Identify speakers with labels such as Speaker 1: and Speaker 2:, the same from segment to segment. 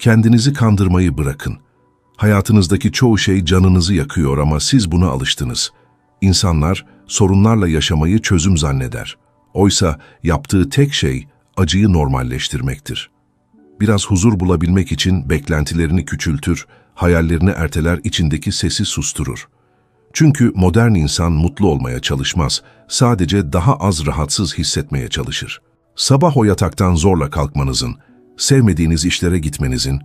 Speaker 1: Kendinizi kandırmayı bırakın. Hayatınızdaki çoğu şey canınızı yakıyor ama siz buna alıştınız. İnsanlar sorunlarla yaşamayı çözüm zanneder. Oysa yaptığı tek şey acıyı normalleştirmektir. Biraz huzur bulabilmek için beklentilerini küçültür, hayallerini erteler, içindeki sesi susturur. Çünkü modern insan mutlu olmaya çalışmaz, sadece daha az rahatsız hissetmeye çalışır. Sabah o yataktan zorla kalkmanızın, sevmediğiniz işlere gitmenizin,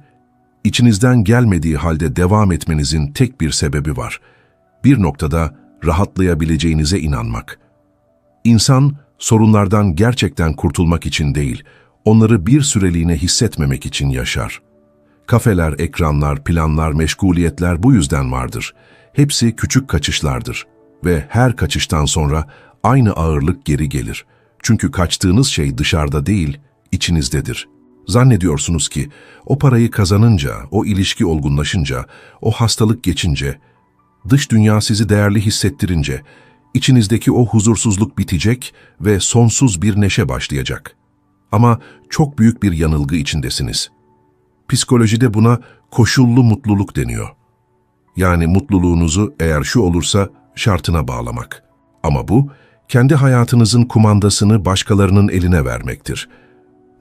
Speaker 1: içinizden gelmediği halde devam etmenizin tek bir sebebi var. Bir noktada rahatlayabileceğinize inanmak. İnsan, sorunlardan gerçekten kurtulmak için değil, onları bir süreliğine hissetmemek için yaşar. Kafeler, ekranlar, planlar, meşguliyetler bu yüzden vardır. Hepsi küçük kaçışlardır ve her kaçıştan sonra aynı ağırlık geri gelir. Çünkü kaçtığınız şey dışarıda değil, içinizdedir. Zannediyorsunuz ki o parayı kazanınca, o ilişki olgunlaşınca, o hastalık geçince, dış dünya sizi değerli hissettirince, içinizdeki o huzursuzluk bitecek ve sonsuz bir neşe başlayacak. Ama çok büyük bir yanılgı içindesiniz. Psikolojide buna koşullu mutluluk deniyor. Yani mutluluğunuzu eğer şu olursa şartına bağlamak. Ama bu, kendi hayatınızın kumandasını başkalarının eline vermektir.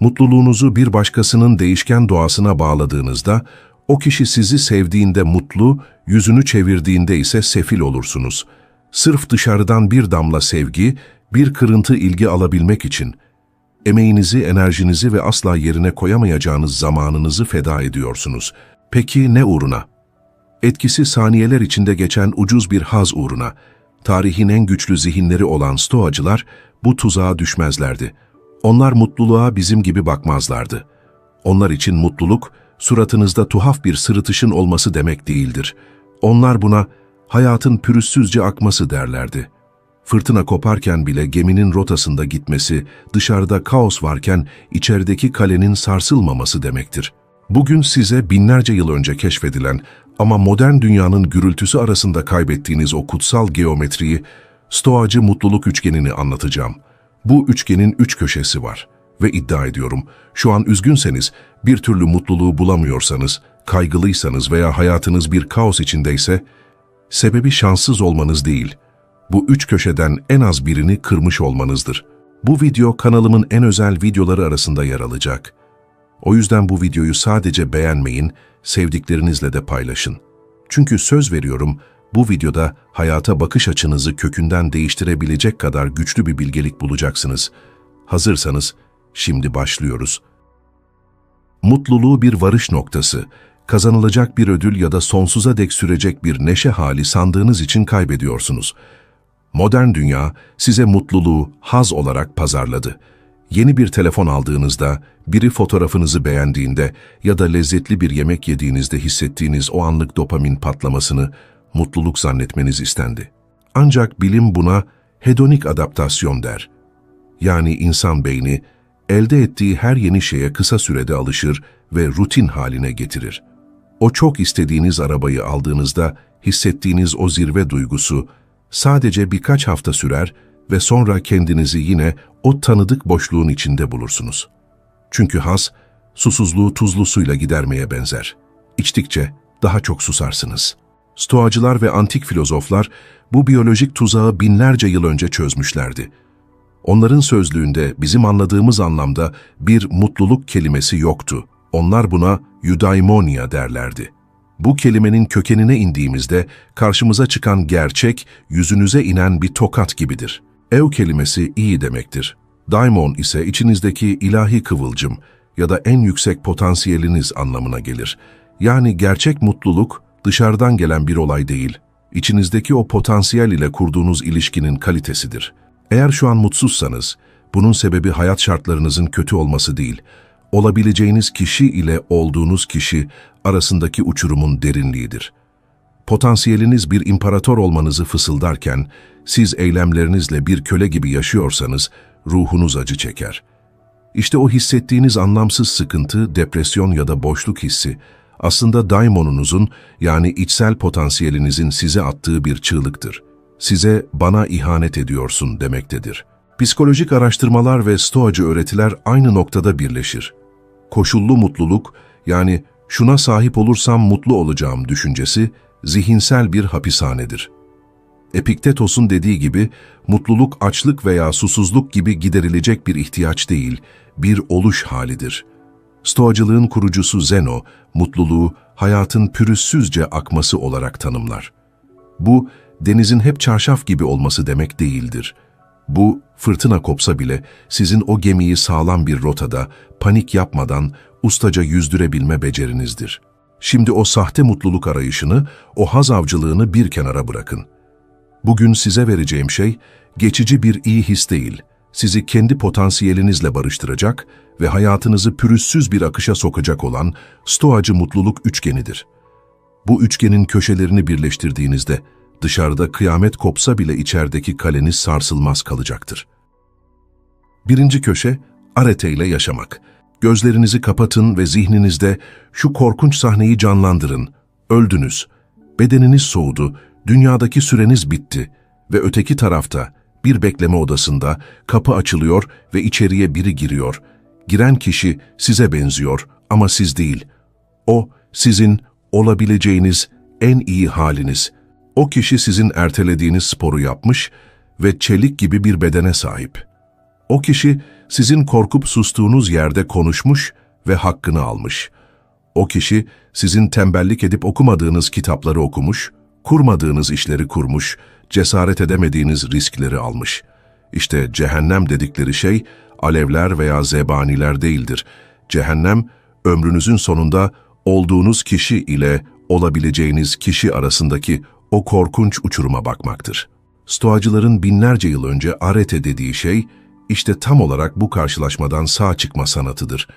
Speaker 1: Mutluluğunuzu bir başkasının değişken doğasına bağladığınızda, o kişi sizi sevdiğinde mutlu, yüzünü çevirdiğinde ise sefil olursunuz. Sırf dışarıdan bir damla sevgi, bir kırıntı ilgi alabilmek için, emeğinizi, enerjinizi ve asla yerine koyamayacağınız zamanınızı feda ediyorsunuz. Peki ne uğruna? Etkisi saniyeler içinde geçen ucuz bir haz uğruna. Tarihin en güçlü zihinleri olan stoacılar bu tuzağa düşmezlerdi. Onlar mutluluğa bizim gibi bakmazlardı. Onlar için mutluluk, suratınızda tuhaf bir sırıtışın olması demek değildir. Onlar buna hayatın pürüzsüzce akması derlerdi. Fırtına koparken bile geminin rotasında gitmesi, dışarıda kaos varken içerideki kalenin sarsılmaması demektir. Bugün size binlerce yıl önce keşfedilen ama modern dünyanın gürültüsü arasında kaybettiğiniz o kutsal geometriyi, stoacı mutluluk üçgenini anlatacağım. Bu üçgenin üç köşesi var ve iddia ediyorum, şu an üzgünseniz, bir türlü mutluluğu bulamıyorsanız, kaygılıysanız veya hayatınız bir kaos içindeyse, sebebi şanssız olmanız değil, bu üç köşeden en az birini kırmış olmanızdır. Bu video kanalımın en özel videoları arasında yer alacak. O yüzden bu videoyu sadece beğenmeyin, sevdiklerinizle de paylaşın. Çünkü söz veriyorum, bu videoda hayata bakış açınızı kökünden değiştirebilecek kadar güçlü bir bilgelik bulacaksınız. Hazırsanız, şimdi başlıyoruz. Mutluluğu bir varış noktası, kazanılacak bir ödül ya da sonsuza dek sürecek bir neşe hali sandığınız için kaybediyorsunuz. Modern dünya size mutluluğu haz olarak pazarladı. Yeni bir telefon aldığınızda, biri fotoğrafınızı beğendiğinde ya da lezzetli bir yemek yediğinizde hissettiğiniz o anlık dopamin patlamasını mutluluk zannetmeniz istendi. Ancak bilim buna hedonik adaptasyon der. Yani insan beyni, elde ettiği her yeni şeye kısa sürede alışır ve rutin haline getirir. O çok istediğiniz arabayı aldığınızda hissettiğiniz o zirve duygusu sadece birkaç hafta sürer ve sonra kendinizi yine o tanıdık boşluğun içinde bulursunuz. Çünkü haz, susuzluğu tuzlu suyla gidermeye benzer. İçtikçe daha çok susarsınız. Stoacılar ve antik filozoflar bu biyolojik tuzağı binlerce yıl önce çözmüşlerdi. Onların sözlüğünde bizim anladığımız anlamda bir mutluluk kelimesi yoktu. Onlar buna eudaimonia derlerdi. Bu kelimenin kökenine indiğimizde karşımıza çıkan gerçek, yüzünüze inen bir tokat gibidir. Ev kelimesi iyi demektir. Daimon ise içinizdeki ilahi kıvılcım ya da en yüksek potansiyeliniz anlamına gelir. Yani gerçek mutluluk dışarıdan gelen bir olay değil, içinizdeki o potansiyel ile kurduğunuz ilişkinin kalitesidir. Eğer şu an mutsuzsanız, bunun sebebi hayat şartlarınızın kötü olması değil, olabileceğiniz kişi ile olduğunuz kişi arasındaki uçurumun derinliğidir. Potansiyeliniz bir imparator olmanızı fısıldarken, siz eylemlerinizle bir köle gibi yaşıyorsanız, ruhunuz acı çeker. İşte o hissettiğiniz anlamsız sıkıntı, depresyon ya da boşluk hissi, aslında daimonunuzun yani içsel potansiyelinizin size attığı bir çığlıktır. Size bana ihanet ediyorsun demektedir. Psikolojik araştırmalar ve stoacı öğretiler aynı noktada birleşir. Koşullu mutluluk yani şuna sahip olursam mutlu olacağım düşüncesi zihinsel bir hapishanedir. Epiktetos'un dediği gibi mutluluk açlık veya susuzluk gibi giderilecek bir ihtiyaç değil, bir oluş halidir. Stoacılığın kurucusu Zeno, mutluluğu hayatın pürüzsüzce akması olarak tanımlar. Bu, denizin hep çarşaf gibi olması demek değildir. Bu, fırtına kopsa bile sizin o gemiyi sağlam bir rotada, panik yapmadan ustaca yüzdürebilme becerinizdir. Şimdi o sahte mutluluk arayışını, o haz avcılığını bir kenara bırakın. Bugün size vereceğim şey, geçici bir iyi his değil, sizi kendi potansiyelinizle barıştıracak ve hayatınızı pürüzsüz bir akışa sokacak olan stoacı mutluluk üçgenidir. Bu üçgenin köşelerini birleştirdiğinizde, dışarıda kıyamet kopsa bile içerideki kaleniz sarsılmaz kalacaktır. Birinci köşe, arete ile yaşamak. Gözlerinizi kapatın ve zihninizde şu korkunç sahneyi canlandırın. Öldünüz, bedeniniz soğudu, dünyadaki süreniz bitti ve öteki tarafta, bir bekleme odasında kapı açılıyor ve içeriye biri giriyor. Giren kişi size benziyor ama siz değil. O, sizin olabileceğiniz en iyi haliniz. O kişi sizin ertelediğiniz sporu yapmış ve çelik gibi bir bedene sahip. O kişi sizin korkup sustuğunuz yerde konuşmuş ve hakkını almış. O kişi sizin tembellik edip okumadığınız kitapları okumuş, kurmadığınız işleri kurmuş, cesaret edemediğiniz riskleri almış. İşte cehennem dedikleri şey alevler veya zebaniler değildir. Cehennem, ömrünüzün sonunda olduğunuz kişi ile olabileceğiniz kişi arasındaki o korkunç uçuruma bakmaktır. Stoacıların binlerce yıl önce arete dediği şey, işte tam olarak bu karşılaşmadan sağ çıkma sanatıdır.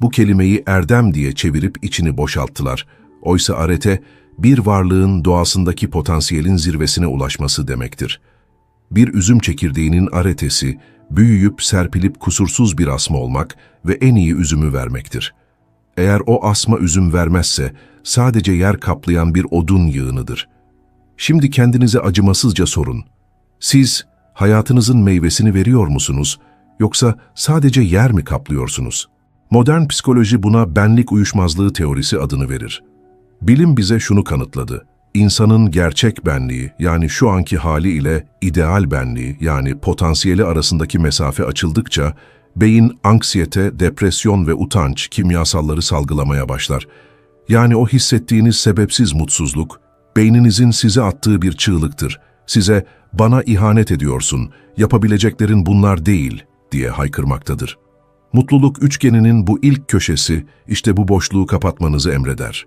Speaker 1: Bu kelimeyi erdem diye çevirip içini boşalttılar. Oysa arete, bir varlığın doğasındaki potansiyelin zirvesine ulaşması demektir. Bir üzüm çekirdeğinin aretesi, büyüyüp serpilip kusursuz bir asma olmak ve en iyi üzümü vermektir. Eğer o asma üzüm vermezse, sadece yer kaplayan bir odun yığınıdır. Şimdi kendinize acımasızca sorun. Siz, hayatınızın meyvesini veriyor musunuz, yoksa sadece yer mi kaplıyorsunuz? Modern psikoloji buna benlik uyuşmazlığı teorisi adını verir. Bilim bize şunu kanıtladı. İnsanın gerçek benliği yani şu anki hali ile ideal benliği yani potansiyeli arasındaki mesafe açıldıkça beyin anksiyete, depresyon ve utanç kimyasalları salgılamaya başlar. Yani o hissettiğiniz sebepsiz mutsuzluk, beyninizin size attığı bir çığlıktır. Size bana ihanet ediyorsun, yapabileceklerin bunlar değil diye haykırmaktadır. Mutluluk üçgeninin bu ilk köşesi işte bu boşluğu kapatmanızı emreder.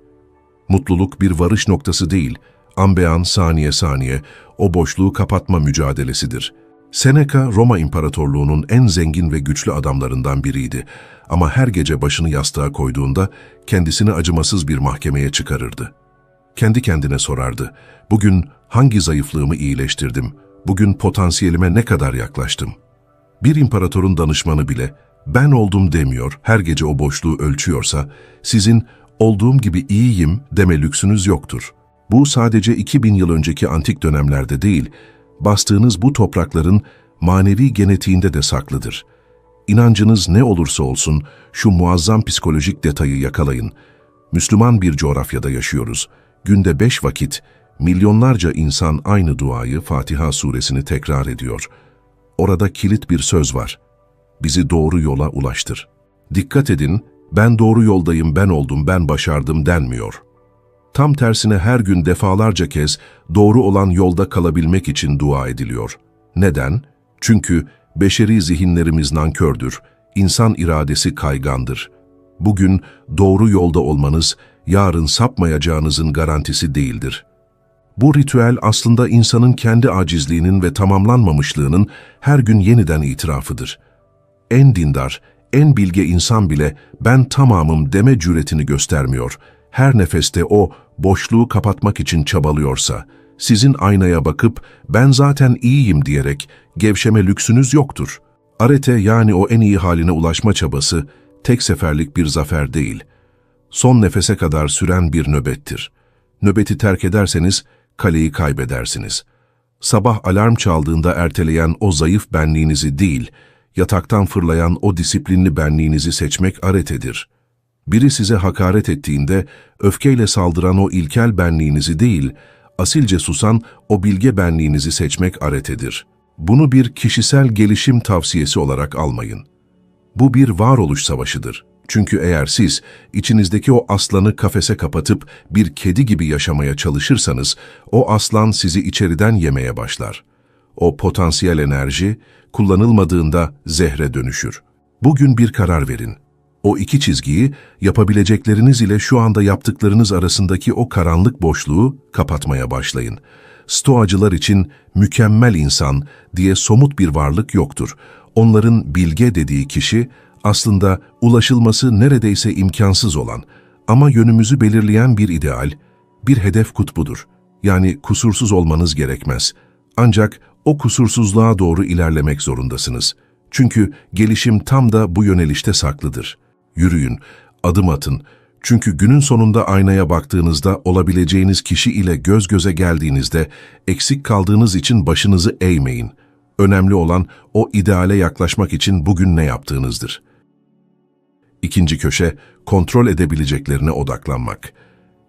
Speaker 1: Mutluluk bir varış noktası değil, ambean saniye saniye o boşluğu kapatma mücadelesidir. Seneca, Roma İmparatorluğu'nun en zengin ve güçlü adamlarından biriydi ama her gece başını yastığa koyduğunda kendisini acımasız bir mahkemeye çıkarırdı. Kendi kendine sorardı, bugün hangi zayıflığımı iyileştirdim, bugün potansiyelime ne kadar yaklaştım? Bir imparatorun danışmanı bile, ben oldum demiyor, her gece o boşluğu ölçüyorsa, sizin olduğum gibi iyiyim deme lüksünüz yoktur. Bu sadece 2000 yıl önceki antik dönemlerde değil, bastığınız bu toprakların manevi genetiğinde de saklıdır. İnancınız ne olursa olsun şu muazzam psikolojik detayı yakalayın. Müslüman bir coğrafyada yaşıyoruz. Günde beş vakit milyonlarca insan aynı duayı Fatiha suresini tekrar ediyor. Orada kilit bir söz var. Bizi doğru yola ulaştır. Dikkat edin, ben doğru yoldayım, ben oldum, ben başardım denmiyor. Tam tersine her gün defalarca kez doğru olan yolda kalabilmek için dua ediliyor. Neden? Çünkü beşeri zihinlerimiz nankördür, insan iradesi kaygandır. Bugün doğru yolda olmanız, yarın sapmayacağınızın garantisi değildir. Bu ritüel aslında insanın kendi acizliğinin ve tamamlanmamışlığının her gün yeniden itirafıdır. En dindar, en bilge insan bile ben tamamım deme cüretini göstermiyor. Her nefeste o boşluğu kapatmak için çabalıyorsa, sizin aynaya bakıp ben zaten iyiyim diyerek gevşeme lüksünüz yoktur. Arete yani o en iyi haline ulaşma çabası tek seferlik bir zafer değil. Son nefese kadar süren bir nöbettir. Nöbeti terk ederseniz kaleyi kaybedersiniz. Sabah alarm çaldığında erteleyen o zayıf benliğinizi değil, yataktan fırlayan o disiplinli benliğinizi seçmek aretedir. Biri size hakaret ettiğinde öfkeyle saldıran o ilkel benliğinizi değil, asilce susan o bilge benliğinizi seçmek aretedir. Bunu bir kişisel gelişim tavsiyesi olarak almayın. Bu bir varoluş savaşıdır. Çünkü eğer siz içinizdeki o aslanı kafese kapatıp bir kedi gibi yaşamaya çalışırsanız, o aslan sizi içeriden yemeye başlar. O potansiyel enerji kullanılmadığında zehre dönüşür. Bugün bir karar verin. O iki çizgiyi yapabilecekleriniz ile şu anda yaptıklarınız arasındaki o karanlık boşluğu kapatmaya başlayın. Stoacılar için mükemmel insan diye somut bir varlık yoktur. Onların bilge dediği kişi aslında ulaşılması neredeyse imkansız olan ama yönümüzü belirleyen bir ideal, bir hedef kutbudur. Yani kusursuz olmanız gerekmez. Ancak o kusursuzluğa doğru ilerlemek zorundasınız. Çünkü gelişim tam da bu yönelişte saklıdır. Yürüyün, adım atın. Çünkü günün sonunda aynaya baktığınızda olabileceğiniz kişi ile göz göze geldiğinizde eksik kaldığınız için başınızı eğmeyin. Önemli olan o ideale yaklaşmak için bugün ne yaptığınızdır. İkinci köşe, kontrol edebileceklerine odaklanmak.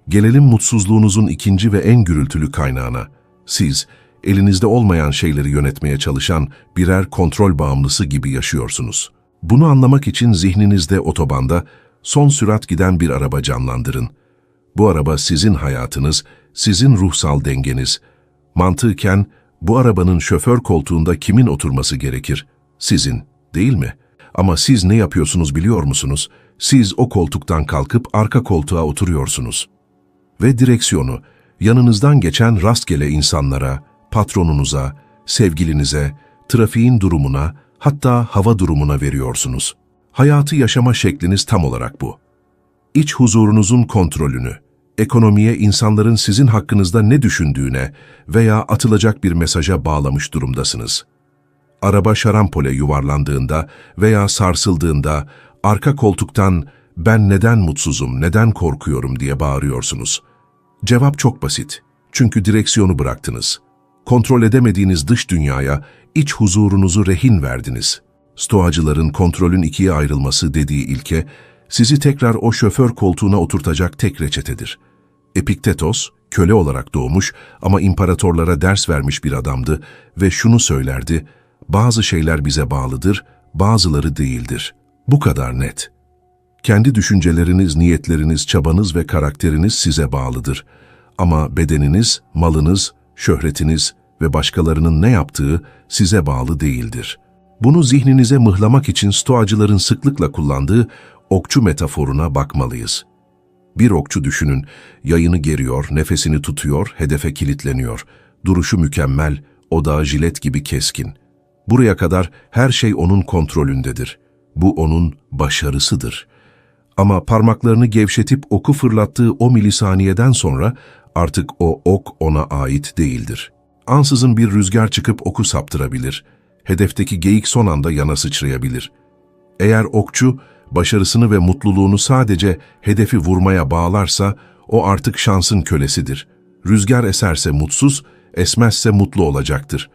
Speaker 1: Gelelim mutsuzluğunuzun ikinci ve en gürültülü kaynağına. Siz, elinizde olmayan şeyleri yönetmeye çalışan birer kontrol bağımlısı gibi yaşıyorsunuz. Bunu anlamak için zihninizde otobanda son sürat giden bir araba canlandırın. Bu araba sizin hayatınız, sizin ruhsal dengeniz. Mantıken bu arabanın şoför koltuğunda kimin oturması gerekir? Sizin, değil mi? Ama siz ne yapıyorsunuz biliyor musunuz? Siz o koltuktan kalkıp arka koltuğa oturuyorsunuz. Ve direksiyonu yanınızdan geçen rastgele insanlara, patronunuza, sevgilinize, trafiğin durumuna, hatta hava durumuna veriyorsunuz. Hayatı yaşama şekliniz tam olarak bu. İç huzurunuzun kontrolünü, ekonomiye insanların sizin hakkınızda ne düşündüğüne veya atılacak bir mesaja bağlamış durumdasınız. Araba şarampole yuvarlandığında veya sarsıldığında arka koltuktan ben neden mutsuzum, neden korkuyorum diye bağırıyorsunuz. Cevap çok basit. Çünkü direksiyonu bıraktınız. Kontrol edemediğiniz dış dünyaya iç huzurunuzu rehin verdiniz. Stoacıların kontrolün ikiye ayrılması dediği ilke, sizi tekrar o şoför koltuğuna oturtacak tek reçetedir. Epiktetos, köle olarak doğmuş ama imparatorlara ders vermiş bir adamdı ve şunu söylerdi, bazı şeyler bize bağlıdır, bazıları değildir. Bu kadar net. Kendi düşünceleriniz, niyetleriniz, çabanız ve karakteriniz size bağlıdır. Ama bedeniniz, malınız, şöhretiniz ve başkalarının ne yaptığı size bağlı değildir. Bunu zihninize mıhlamak için stoacıların sıklıkla kullandığı okçu metaforuna bakmalıyız. Bir okçu düşünün, yayını geriyor, nefesini tutuyor, hedefe kilitleniyor. Duruşu mükemmel, odağı jilet gibi keskin. Buraya kadar her şey onun kontrolündedir. Bu onun başarısıdır. Ama parmaklarını gevşetip oku fırlattığı o milisaniyeden sonra artık o ok ona ait değildir. Ansızın bir rüzgar çıkıp oku saptırabilir. Hedefteki geyik son anda yana sıçrayabilir. Eğer okçu başarısını ve mutluluğunu sadece hedefi vurmaya bağlarsa o artık şansın kölesidir. Rüzgar eserse mutsuz, esmezse mutlu olacaktır.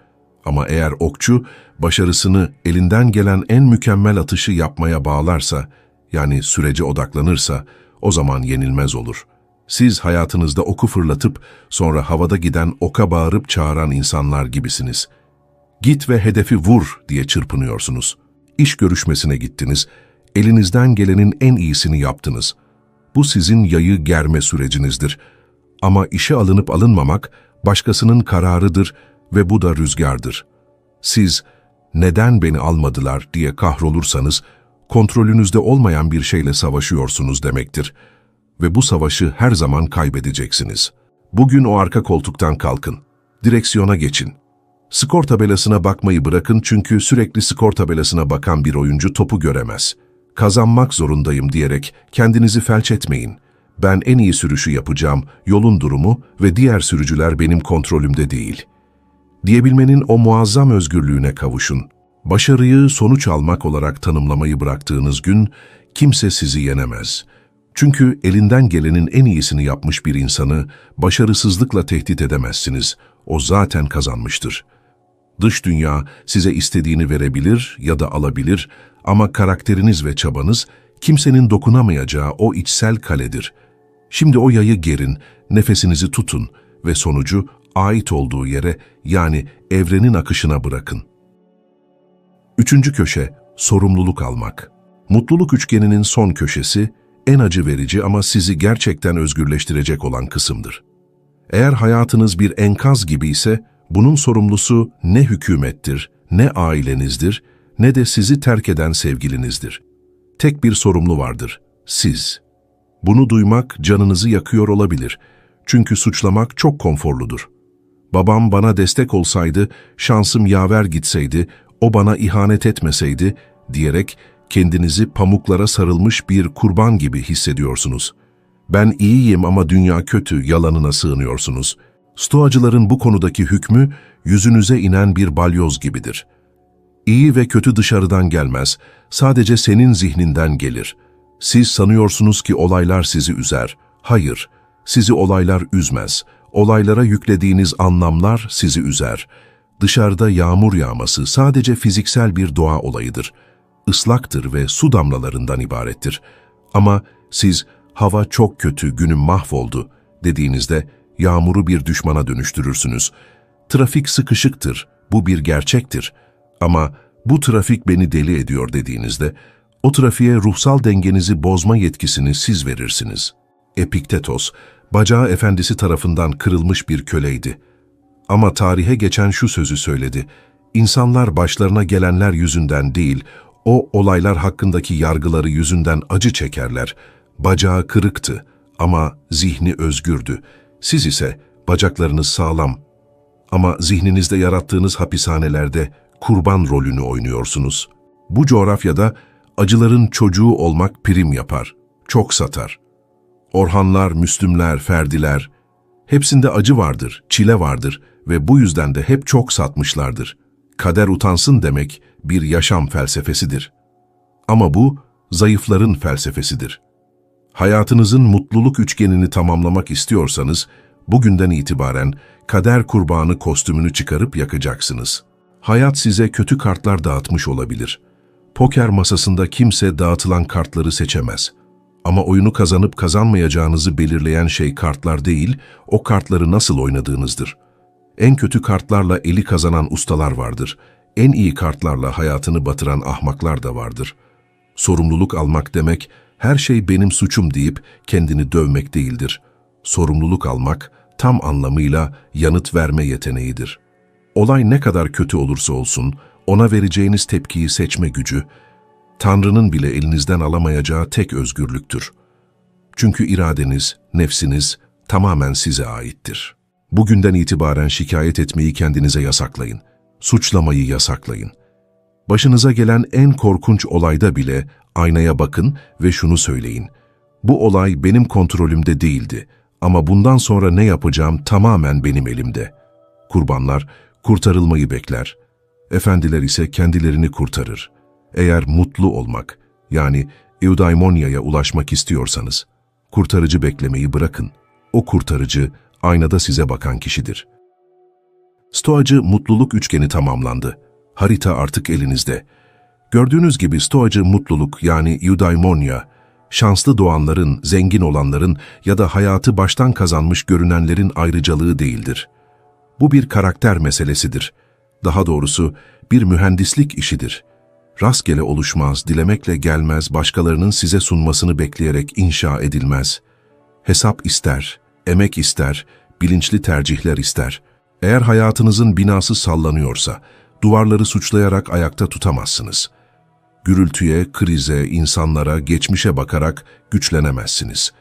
Speaker 1: Ama eğer okçu başarısını elinden gelen en mükemmel atışı yapmaya bağlarsa, yani sürece odaklanırsa, o zaman yenilmez olur.'' Siz hayatınızda oku fırlatıp sonra havada giden oka bağırıp çağıran insanlar gibisiniz. Git ve hedefi vur diye çırpınıyorsunuz. İş görüşmesine gittiniz, elinizden gelenin en iyisini yaptınız. Bu sizin yayı germe sürecinizdir. Ama işe alınıp alınmamak başkasının kararıdır ve bu da rüzgardır. Siz neden beni almadılar diye kahrolursanız kontrolünüzde olmayan bir şeyle savaşıyorsunuz demektir.'' Ve bu savaşı her zaman kaybedeceksiniz. Bugün o arka koltuktan kalkın. Direksiyona geçin. Skor tabelasına bakmayı bırakın çünkü sürekli skor tabelasına bakan bir oyuncu topu göremez. Kazanmak zorundayım diyerek kendinizi felç etmeyin. Ben en iyi sürüşü yapacağım, yolun durumu ve diğer sürücüler benim kontrolümde değil. Diyebilmenin o muazzam özgürlüğüne kavuşun. Başarıyı sonuç almak olarak tanımlamayı bıraktığınız gün kimse sizi yenemez.'' Çünkü elinden gelenin en iyisini yapmış bir insanı başarısızlıkla tehdit edemezsiniz. O zaten kazanmıştır. Dış dünya size istediğini verebilir ya da alabilir ama karakteriniz ve çabanız kimsenin dokunamayacağı o içsel kaledir. Şimdi o yayı gerin, nefesinizi tutun ve sonucu ait olduğu yere yani evrenin akışına bırakın. Üçüncü köşe, sorumluluk almak. Mutluluk üçgeninin son köşesi, en acı verici ama sizi gerçekten özgürleştirecek olan kısımdır. Eğer hayatınız bir enkaz gibi ise, bunun sorumlusu ne hükümettir, ne ailenizdir, ne de sizi terk eden sevgilinizdir. Tek bir sorumlu vardır, siz. Bunu duymak canınızı yakıyor olabilir. Çünkü suçlamak çok konforludur. Babam bana destek olsaydı, şansım yaver gitseydi, o bana ihanet etmeseydi diyerek kendinizi pamuklara sarılmış bir kurban gibi hissediyorsunuz. Ben iyiyim ama dünya kötü yalanına sığınıyorsunuz. Stoacıların bu konudaki hükmü yüzünüze inen bir balyoz gibidir. İyi ve kötü dışarıdan gelmez, sadece senin zihninden gelir. Siz sanıyorsunuz ki olaylar sizi üzer. Hayır, sizi olaylar üzmez. Olaylara yüklediğiniz anlamlar sizi üzer. Dışarıda yağmur yağması sadece fiziksel bir doğa olayıdır. Islaktır ve su damlalarından ibarettir. Ama siz hava çok kötü, günüm mahvoldu dediğinizde yağmuru bir düşmana dönüştürürsünüz. Trafik sıkışıktır, bu bir gerçektir. Ama bu trafik beni deli ediyor dediğinizde, o trafiğe ruhsal dengenizi bozma yetkisini siz verirsiniz. Epiktetos, bacağı efendisi tarafından kırılmış bir köleydi. Ama tarihe geçen şu sözü söyledi, İnsanlar başlarına gelenler yüzünden değil, o olaylar hakkındaki yargıları yüzünden acı çekerler. Bacağı kırıktı ama zihni özgürdü. Siz ise bacaklarınız sağlam ama zihninizde yarattığınız hapishanelerde kurban rolünü oynuyorsunuz. Bu coğrafyada acıların çocuğu olmak prim yapar, çok satar. Orhanlar, Müslümler, Ferdiler, hepsinde acı vardır, çile vardır ve bu yüzden de hep çok satmışlardır. Kader utansın demek bir yaşam felsefesidir. Ama bu, zayıfların felsefesidir. Hayatınızın mutluluk üçgenini tamamlamak istiyorsanız, bugünden itibaren kader kurbanı kostümünü çıkarıp yakacaksınız. Hayat size kötü kartlar dağıtmış olabilir. Poker masasında kimse dağıtılan kartları seçemez. Ama oyunu kazanıp kazanmayacağınızı belirleyen şey kartlar değil, o kartları nasıl oynadığınızdır. En kötü kartlarla eli kazanan ustalar vardır. En iyi kartlarla hayatını batıran ahmaklar da vardır. Sorumluluk almak demek, her şey benim suçum deyip kendini dövmek değildir. Sorumluluk almak, tam anlamıyla yanıt verme yeteneğidir. Olay ne kadar kötü olursa olsun, ona vereceğiniz tepkiyi seçme gücü, Tanrı'nın bile elinizden alamayacağı tek özgürlüktür. Çünkü iradeniz, nefsiniz tamamen size aittir. Bugünden itibaren şikayet etmeyi kendinize yasaklayın. Suçlamayı yasaklayın. Başınıza gelen en korkunç olayda bile aynaya bakın ve şunu söyleyin. Bu olay benim kontrolümde değildi ama bundan sonra ne yapacağım tamamen benim elimde. Kurbanlar kurtarılmayı bekler. Efendiler ise kendilerini kurtarır. Eğer mutlu olmak, yani eudaimonia'ya ulaşmak istiyorsanız, kurtarıcı beklemeyi bırakın. O kurtarıcı, aynada size bakan kişidir. Stoacı mutluluk üçgeni tamamlandı. Harita artık elinizde. Gördüğünüz gibi Stoacı mutluluk yani eudaimonia, şanslı doğanların, zengin olanların ya da hayatı baştan kazanmış görünenlerin ayrıcalığı değildir. Bu bir karakter meselesidir. Daha doğrusu bir mühendislik işidir. Rastgele oluşmaz, dilemekle gelmez, başkalarının size sunmasını bekleyerek inşa edilmez. Hesap ister, emek ister, bilinçli tercihler ister. Eğer hayatınızın binası sallanıyorsa, duvarları suçlayarak ayakta tutamazsınız. Gürültüye, krize, insanlara, geçmişe bakarak güçlenemezsiniz.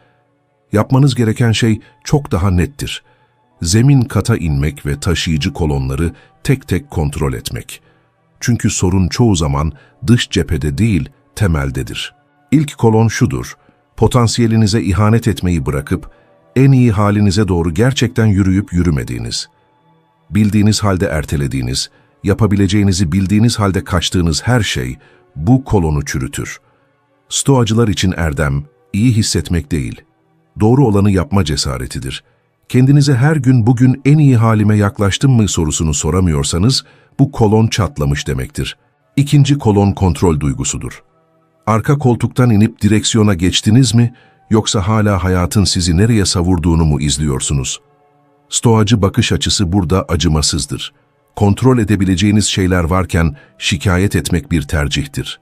Speaker 1: Yapmanız gereken şey çok daha nettir. Zemin kata inmek ve taşıyıcı kolonları tek tek kontrol etmek. Çünkü sorun çoğu zaman dış cephede değil, temeldedir. İlk kolon şudur, potansiyelinize ihanet etmeyi bırakıp, en iyi halinize doğru gerçekten yürüyüp yürümediğiniz, bildiğiniz halde ertelediğiniz, yapabileceğinizi bildiğiniz halde kaçtığınız her şey bu kolonu çürütür. Stoacılar için erdem, iyi hissetmek değil, doğru olanı yapma cesaretidir. Kendinize her gün bugün en iyi halime yaklaştım mı sorusunu soramıyorsanız, bu kolon çatlamış demektir. İkinci kolon kontrol duygusudur. Arka koltuktan inip direksiyona geçtiniz mi, yoksa hala hayatın sizi nereye savurduğunu mu izliyorsunuz? Stoacı bakış açısı burada acımasızdır. Kontrol edebileceğiniz şeyler varken şikayet etmek bir tercihtir.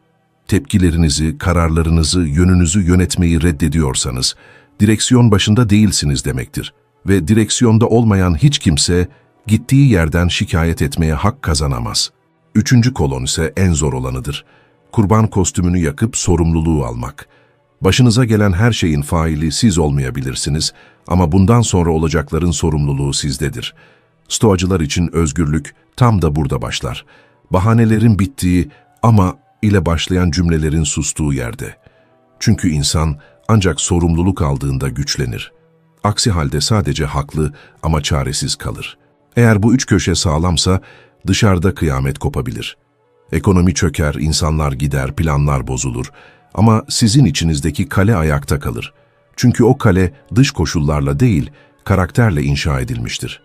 Speaker 1: Tepkilerinizi, kararlarınızı, yönünüzü yönetmeyi reddediyorsanız, direksiyon başında değilsiniz demektir. Ve direksiyonda olmayan hiç kimse, gittiği yerden şikayet etmeye hak kazanamaz. Üçüncü kolon ise en zor olanıdır. Kurban kostümünü yakıp sorumluluğu almak. Başınıza gelen her şeyin faili siz olmayabilirsiniz ama bundan sonra olacakların sorumluluğu sizdedir. Stoacılar için özgürlük tam da burada başlar. Bahanelerin bittiği ama ile başlayan cümlelerin sustuğu yerde. Çünkü insan ancak sorumluluk aldığında güçlenir. Aksi halde sadece haklı ama çaresiz kalır. Eğer bu üç köşe sağlamsa dışarıda kıyamet kopabilir. Ekonomi çöker, insanlar gider, planlar bozulur. Ama sizin içinizdeki kale ayakta kalır. Çünkü o kale dış koşullarla değil, karakterle inşa edilmiştir.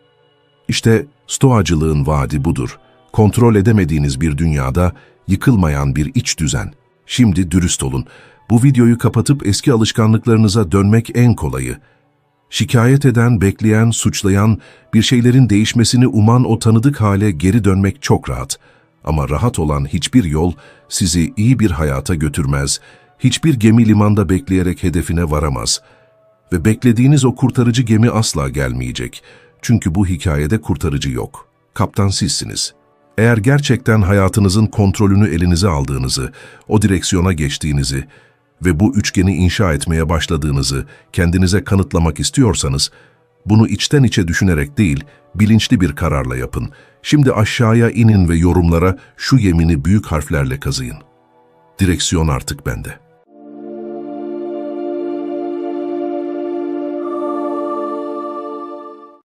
Speaker 1: İşte stoacılığın vaadi budur. Kontrol edemediğiniz bir dünyada yıkılmayan bir iç düzen. Şimdi dürüst olun. Bu videoyu kapatıp eski alışkanlıklarınıza dönmek en kolayı. Şikayet eden, bekleyen, suçlayan, bir şeylerin değişmesini uman o tanıdık hale geri dönmek çok rahat. Ama rahat olan hiçbir yol sizi iyi bir hayata götürmez, hiçbir gemi limanda bekleyerek hedefine varamaz. Ve beklediğiniz o kurtarıcı gemi asla gelmeyecek. Çünkü bu hikayede kurtarıcı yok. Kaptan sizsiniz. Eğer gerçekten hayatınızın kontrolünü elinize aldığınızı, o direksiyona geçtiğinizi ve bu üçgeni inşa etmeye başladığınızı kendinize kanıtlamak istiyorsanız, bunu içten içe düşünerek değil, bilinçli bir kararla yapın. Şimdi aşağıya inin ve yorumlara şu yemini büyük harflerle kazıyın. Direksiyon artık bende.